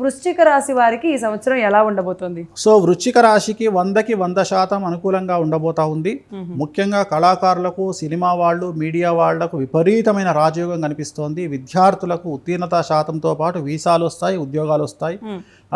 వృశ్చిక రాశి వారికి ఈ సంవత్సరం ఎలా ఉండబోతోంది? సో వృశ్చిక రాశికి వందకి వంద శాతం అనుకూలంగా ఉండబోతా ఉంది. ముఖ్యంగా కళాకారులకు సినిమా వాళ్ళు మీడియా వాళ్ళకు విపరీతమైన రాజయోగం కనిపిస్తోంది. విద్యార్థులకు ఉత్తీర్ణత శాతంతో పాటు వీసాలు వస్తాయి ఉద్యోగాలు వస్తాయి.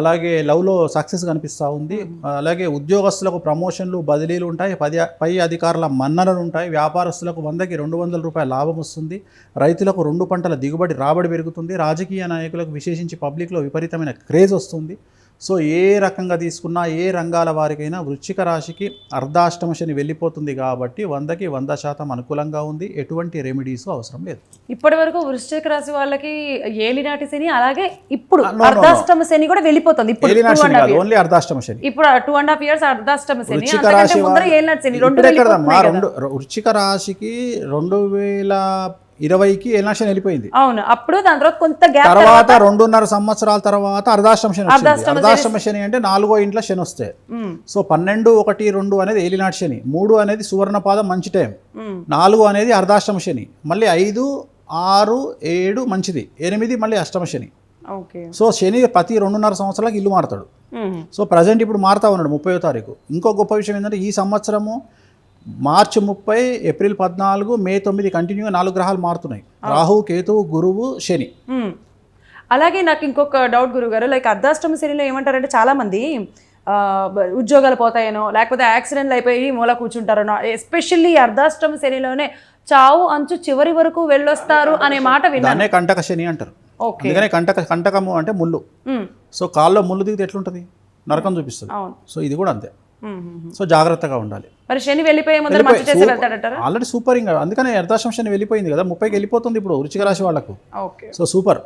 అలాగే లవ్లో సక్సెస్ కనిపిస్తూ ఉంది. అలాగే ఉద్యోగస్తులకు ప్రమోషన్లు బదిలీలు ఉంటాయి. పది పై అధికారుల మన్ననలు ఉంటాయి. వ్యాపారస్తులకు వందకి రెండు వందల రూపాయల లాభం వస్తుంది. రైతులకు రెండు పంటల దిగుబడి రాబడి పెరుగుతుంది. రాజకీయ నాయకులకు విశేషించి పబ్లిక్లో విపరీతమైన క్రేజ్ వస్తుంది. సో ఏ రకంగా తీసుకున్నా ఏ రంగాల వారికైనా వృశ్చిక రాశికి అర్ధాష్టమ శని వెళ్ళిపోతుంది కాబట్టి వందకి వంద శాతం అనుకూలంగా ఉంది. ఎటువంటి రెమెడీస్ అవసరం లేదు. ఇప్పటి వరకు వృశ్చిక రాశి వాళ్ళకి ఏలినాటి శని అలాగే ఇప్పుడు. అర్ధాష్టమ శని కూడా వెళ్ళిపోతుంది. ఇప్పుడు. ఓన్లీ అర్ధాష్టమ శని. ఇప్పుడు టూ అండ్ హాఫ్ ఇయర్స్ అర్ధాష్టమ శని. వృశ్చిక రాశి. రెండు వృశ్చిక రాశికి రెండు వేల ఇరవైకి శని వెళ్ళిపోయింది. అవును అప్పుడు దాని తర్వాత కొంత గ్యాప్ తర్వాత రెండున్నర సంవత్సరాల తర్వాత అర్ధాష్టమ శని అర్ధాష్టమ శని- అంటే నాలుగో ఇంట్లో శని వస్తే. సో పన్నెండు ఒకటి రెండు అనేది ఏలినాటి శని. మూడు అనేది సువర్ణపాదం మంచి టైం. నాలుగు అనేది అర్ధాష్టమ శని. మళ్ళీ ఐదు ఆరు ఏడు మంచిది. ఎనిమిది మళ్ళీ అష్టమ శని. సో శని ప్రతి రెండున్నర సంవత్సరాలకు ఇల్లు మారుతాడు. సో ప్రజెంట్ ఇప్పుడు మారుతా ఉన్నాడు ముప్పై తారీఖు. ఇంకో గొప్ప విషయం ఏంటంటే ఈ సంవత్సరము మార్చి ముప్పై ఏప్రిల్ పద్నాలుగు మే తొమ్మిది కంటిన్యూగా నాలుగు గ్రహాలు మారుతున్నాయి. రాహు కేతువు గురువు శని. అలాగే నాకు ఇంకొక డౌట్ గురుగారు లైక్ అర్ధాష్టమ శనిలో ఏమంటారంటే చాలా మంది ఆ, బ- ఉద్యోగాలు పోతాయనో లేకపోతే యాక్సిడెంట్లు అయిపోయి మూల కూర్చుంటారనో ఎస్పెషల్లీ అర్ధాష్టమ శనిలోనే చావు అంచు చివరి వరకు వెళ్ళొస్తారు అనే మాట విన్నాను. దాన్నే కంటక శని అంటారు. అందుకనే కంటక కంటకము అంటే ముళ్ళు. సో కాల్లో ముళ్ళు దిగితే ఎట్లుంటుంది? నరకం చూపిస్తుంది. సో ఇది కూడా అంతే. సో జాగ్రత్తగా ఉండాలి. మరి శని వెళ్ళిపోయే ముందర మంచి చేసి వెళ్తాడంటారా? ఆల్రెడీ సూపర్ ఇంకా. అందుకనే అర్ధాష్టమ శని వెళ్ళిపోయింది కదా ముప్పైకి వెళ్ళిపోతుంది ఇప్పుడు వృచ్చిక రాశి వాళ్ళకు. ఓకే. So super.